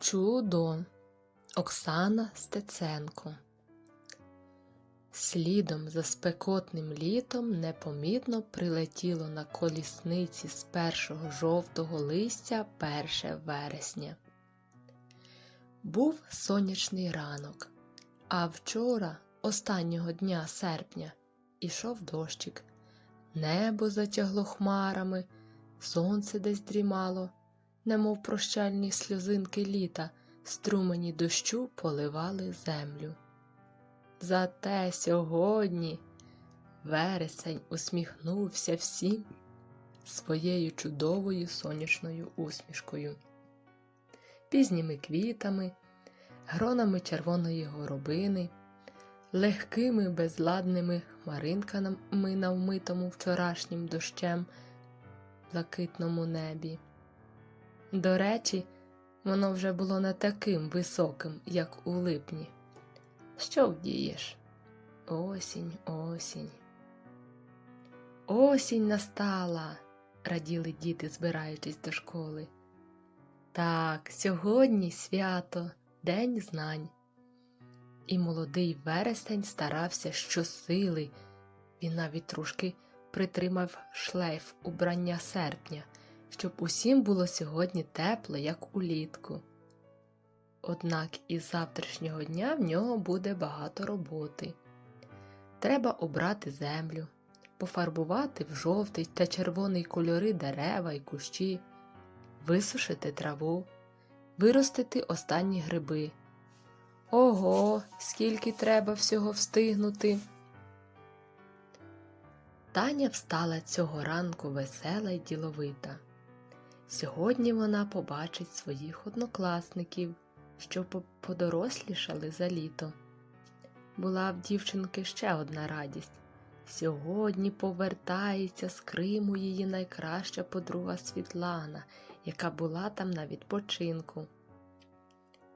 Чудо Оксана Стеценко. Слідом за спекотним літом непомітно прилетіло на колісниці з першого жовтого листя перше вересня. Був сонячний ранок, а вчора, останнього дня серпня, ішов дощик. Небо затягло хмарами, сонце десь дрімало, немов прощальні сльозинки літа, струмені дощу поливали землю. Зате сьогодні вересень усміхнувся всім своєю чудовою сонячною усмішкою, пізніми квітами, гронами червоної горобини, легкими безладними хмаринками на вмитому вчорашнім дощем блакитному небі. До речі, воно вже було не таким високим, як у липні. Що вдієш? Осінь, осінь. Осінь настала, раділи діти, збираючись до школи. Так, сьогодні свято, День знань. І молодий вересень старався щосили. Він навіть трошки притримав шлейф убрання серпня, щоб усім було сьогодні тепло, як улітку. Однак із завтрашнього дня в нього буде багато роботи. Треба обрати землю, пофарбувати в жовтий та червоний кольори дерева і кущі, висушити траву, виростити останні гриби. Ого, скільки треба всього встигнути. Таня встала цього ранку весела й діловита. Сьогодні вона побачить своїх однокласників, що по- подорослішали за літо. Була в дівчинки ще одна радість. Сьогодні повертається з Криму її найкраща подруга Світлана, яка була там на відпочинку.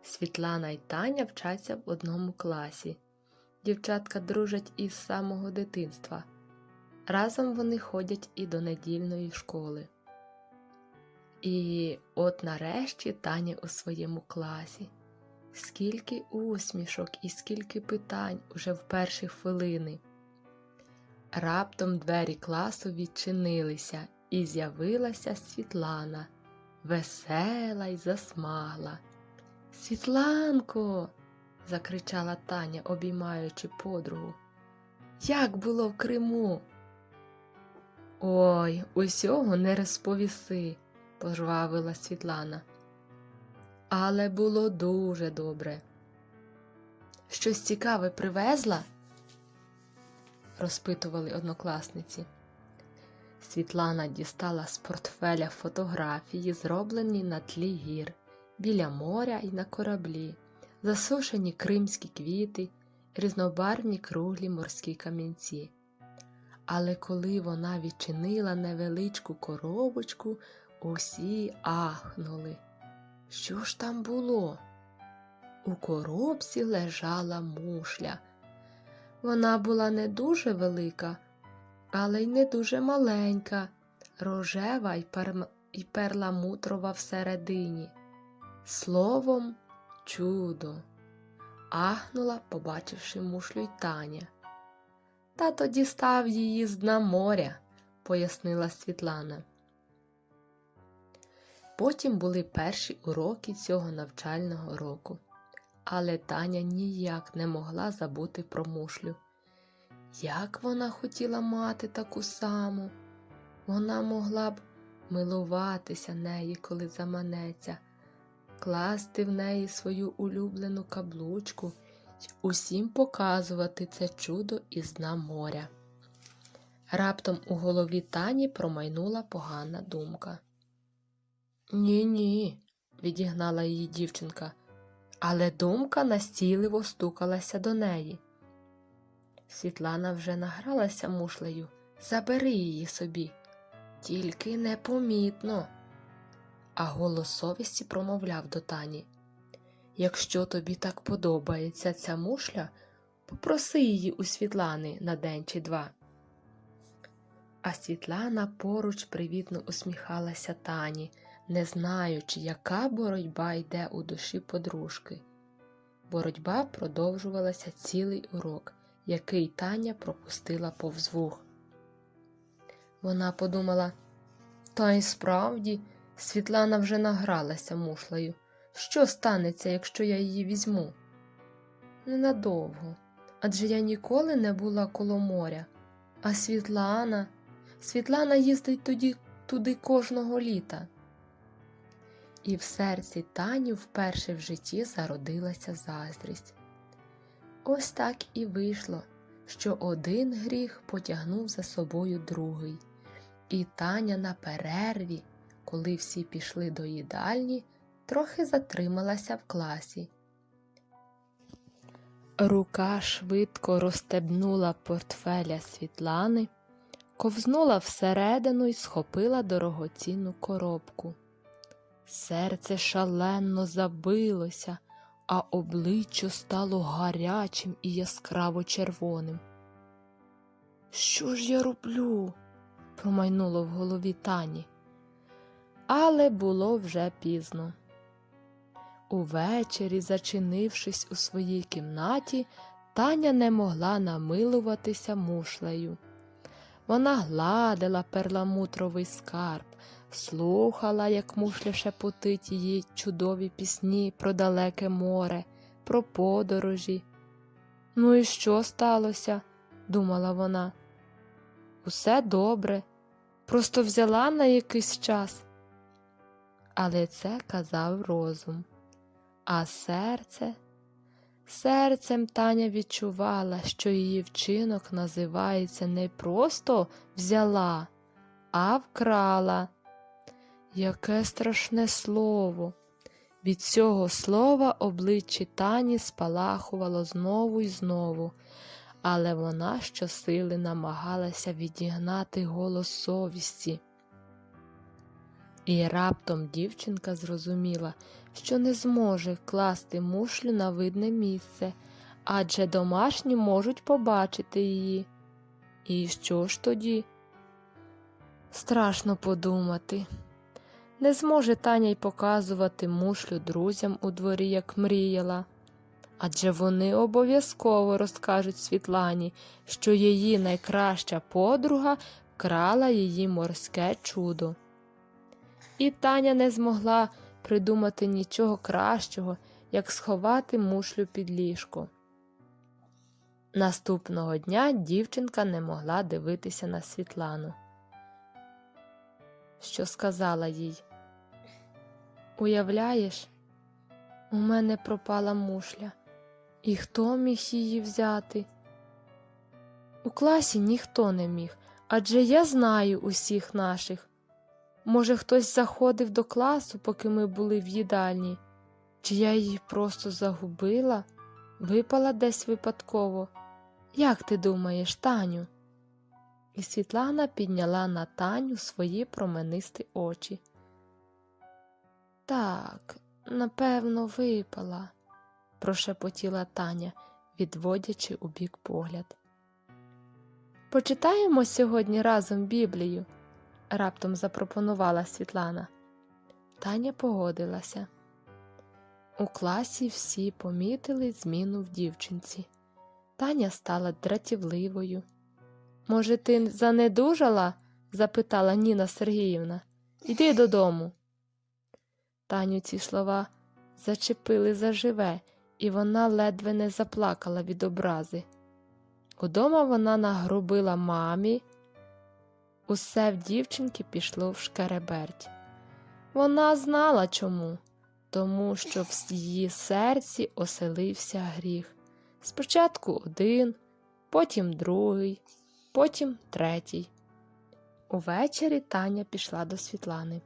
Світлана і Таня вчаться в одному класі. Дівчатка дружать із самого дитинства. Разом вони ходять і до недільної школи. І от нарешті Таня у своєму класі. Скільки усмішок і скільки питань уже в перші хвилини. Раптом двері класу відчинилися, і з'явилася Світлана, весела й засмагла. Світланко. закричала Таня, обіймаючи подругу. Як було в Криму? Ой, усього не розповіси, пожвавила Світлана. Але було дуже добре. Щось цікаве привезла? розпитували однокласниці. Світлана дістала з портфеля фотографії, зроблені на тлі гір, біля моря і на кораблі, засушені кримські квіти, різнобарвні круглі морські камінці. Але коли вона відчинила невеличку коробочку, усі ахнули. Що ж там було? У коробці лежала мушля. Вона була не дуже велика, але й не дуже маленька, рожева й, перм... і перламутрова всередині. Словом, чудо. Ахнула, побачивши мушлю й Таня. Тато дістав її з дна моря, пояснила Світлана. Потім були перші уроки цього навчального року, але Таня ніяк не могла забути про мушлю. Як вона хотіла мати таку саму, вона могла б милуватися нею, коли заманеться, класти в неї свою улюблену каблучку й усім показувати це чудо із дна моря. Раптом у голові Тані промайнула погана думка. Ні, ні, відігнала її дівчинка, але думка настійливо стукалася до неї. Світлана вже награлася мушлею. Забери її собі, тільки непомітно. А голос совісті промовляв до Тані. Якщо тобі так подобається ця мушля, попроси її у Світлани на день чи два. А Світлана поруч привітно усміхалася Тані, не знаючи, яка боротьба йде у душі подружки. Боротьба продовжувалася цілий урок, який Таня пропустила повз вух. Вона подумала, та й справді, Світлана вже награлася мушлею. Що станеться, якщо я її візьму? Ненадовго, адже я ніколи не була коло моря. А Світлана, Світлана їздить тоді туди кожного літа. І в серці Тані вперше в житті зародилася заздрість. Ось так і вийшло, що один гріх потягнув за собою другий, і Таня на перерві, коли всі пішли до їдальні, трохи затрималася в класі. Рука швидко розстебнула портфеля Світлани, ковзнула всередину і схопила дорогоцінну коробку. Серце шалено забилося, а обличчя стало гарячим і яскраво червоним. Що ж я роблю? промайнуло в голові Тані. Але було вже пізно. Увечері, зачинившись у своїй кімнаті, Таня не могла намилуватися мушлею. Вона гладила перламутровий скарб, слухала, як мушля шепотить її чудові пісні про далеке море, про подорожі. Ну і що сталося? думала вона. Усе добре, просто взяла на якийсь час. Але це казав розум. А серце? Серцем Таня відчувала, що її вчинок називається не просто взяла, а вкрала. Яке страшне слово! Від цього слова обличчя Тані спалахувало знову і знову, але вона щосили намагалася відігнати голос совісті. І раптом дівчинка зрозуміла, що не зможе класти мушлю на видне місце, адже домашні можуть побачити її. І що ж тоді? Страшно подумати. Не зможе Таня й показувати мушлю друзям у дворі, як мріяла. Адже вони обов'язково розкажуть Світлані, що її найкраща подруга вкрала її морське чудо. І Таня не змогла придумати нічого кращого, як сховати мушлю під ліжко. Наступного дня дівчинка не могла дивитися на Світлану. Що сказала їй? Уявляєш, у мене пропала мушля. І хто міг її взяти? У класі ніхто не міг, адже я знаю усіх наших. Може, хтось заходив до класу, поки ми були в їдальні, чи я її просто загубила, випала десь випадково. Як ти думаєш, Таню? І Світлана підняла на Таню свої променисті очі. Так, напевно, випала, прошепотіла Таня, відводячи у бік погляд. Почитаємо сьогодні разом Біблію раптом запропонувала Світлана. Таня погодилася. У класі всі помітили зміну в дівчинці. Таня стала дратівливою. Може, ти занедужала? запитала Ніна Сергіївна. Іди додому. Таню ці слова зачепили заживе, і вона ледве не заплакала від образи. Удома вона нагрубила мамі, Усе в дівчинки пішло в шкереберть. Вона знала чому, тому що в її серці оселився гріх. Спочатку один, потім другий, потім третій. Увечері Таня пішла до Світлани.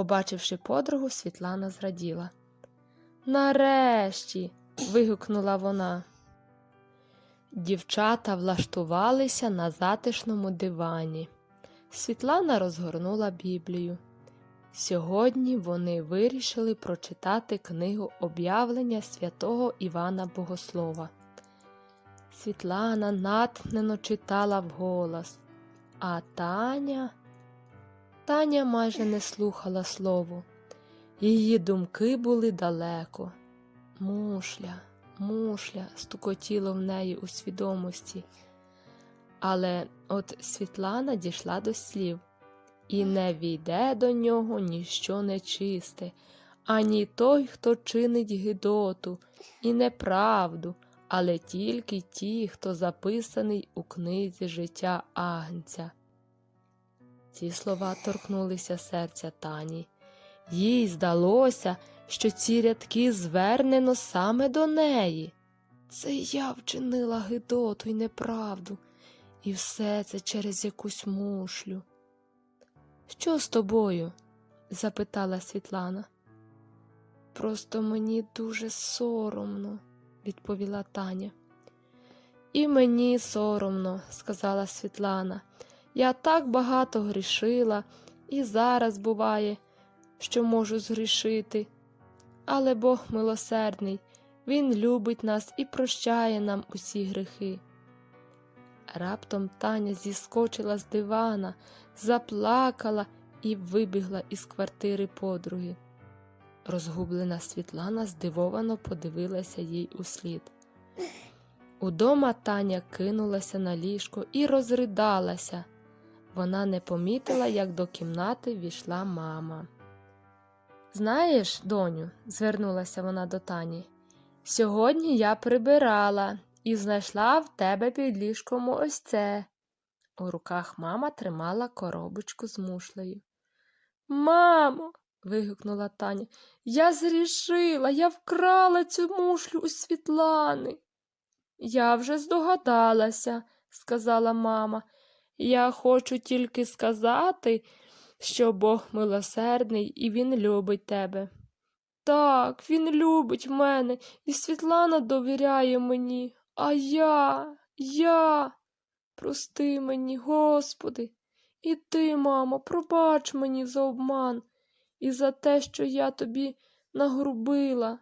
Побачивши подругу, Світлана зраділа. Нарешті. вигукнула вона. Дівчата влаштувалися на затишному дивані. Світлана розгорнула Біблію. Сьогодні вони вирішили прочитати книгу об'явлення святого Івана Богослова. Світлана натхнено читала вголос, а Таня. Таня майже не слухала слову. Її думки були далеко. Мушля, мушля, стукотіло в неї у свідомості. Але от Світлана дійшла до слів і не війде до нього ніщо нечисте, ані той, хто чинить гидоту і неправду, але тільки ті, хто записаний у книзі життя Агнця. Ці слова торкнулися серця Тані. Їй здалося, що ці рядки звернено саме до неї. Це я вчинила гидоту й неправду, і все це через якусь мушлю. Що з тобою? запитала Світлана. Просто мені дуже соромно, відповіла Таня. І мені соромно, сказала Світлана. Я так багато грішила, і зараз буває, що можу згрішити. Але Бог милосердний, Він любить нас і прощає нам усі гріхи. Раптом Таня зіскочила з дивана, заплакала і вибігла із квартири подруги. Розгублена Світлана здивовано подивилася їй услід. Удома Таня кинулася на ліжко і розридалася. Вона не помітила, як до кімнати війшла мама. Знаєш, доню, звернулася вона до Тані, сьогодні я прибирала і знайшла в тебе під ліжком ось це. У руках мама тримала коробочку з мушлею. Мамо, вигукнула Таня, я зрішила, я вкрала цю мушлю у Світлани. Я вже здогадалася, сказала мама. Я хочу тільки сказати, що Бог милосердний і Він любить тебе. Так, він любить мене, і Світлана довіряє мені, а я, я. Прости мені, Господи, і ти, мамо, пробач мені за обман і за те, що я тобі нагрубила.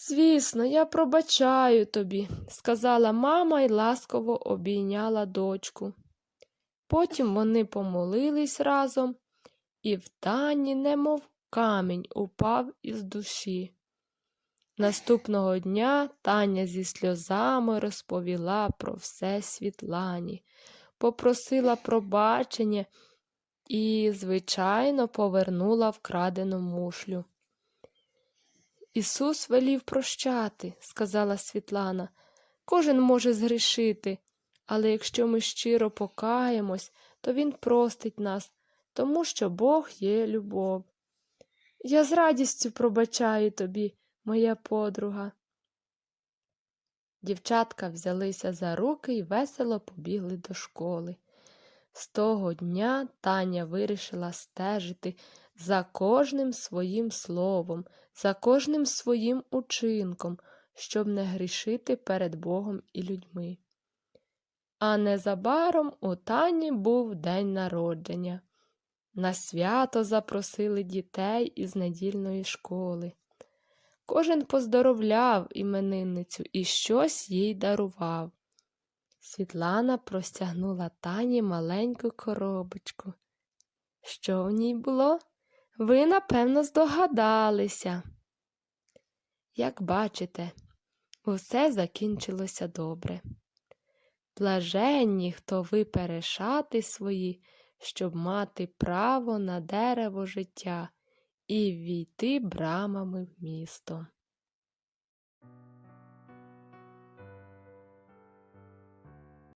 Звісно, я пробачаю тобі, сказала мама і ласково обійняла дочку. Потім вони помолились разом, і в тані, немов камінь, упав із душі. Наступного дня Таня зі сльозами розповіла про все Світлані, попросила пробачення і, звичайно, повернула вкрадену мушлю. Ісус велів прощати, сказала Світлана. Кожен може згрішити, але якщо ми щиро покаємось, то Він простить нас, тому що Бог є любов. Я з радістю пробачаю тобі, моя подруга. Дівчатка взялися за руки і весело побігли до школи. З того дня Таня вирішила стежити за кожним своїм словом, за кожним своїм учинком, щоб не грішити перед Богом і людьми. А незабаром у Тані був день народження. На свято запросили дітей із недільної школи. Кожен поздоровляв іменинницю і щось їй дарував. Світлана простягнула Тані маленьку коробочку. Що в ній було? Ви, напевно, здогадалися. Як бачите, усе закінчилося добре. Блаженні, хто виперешати свої, щоб мати право на дерево життя і ввійти брамами в місто.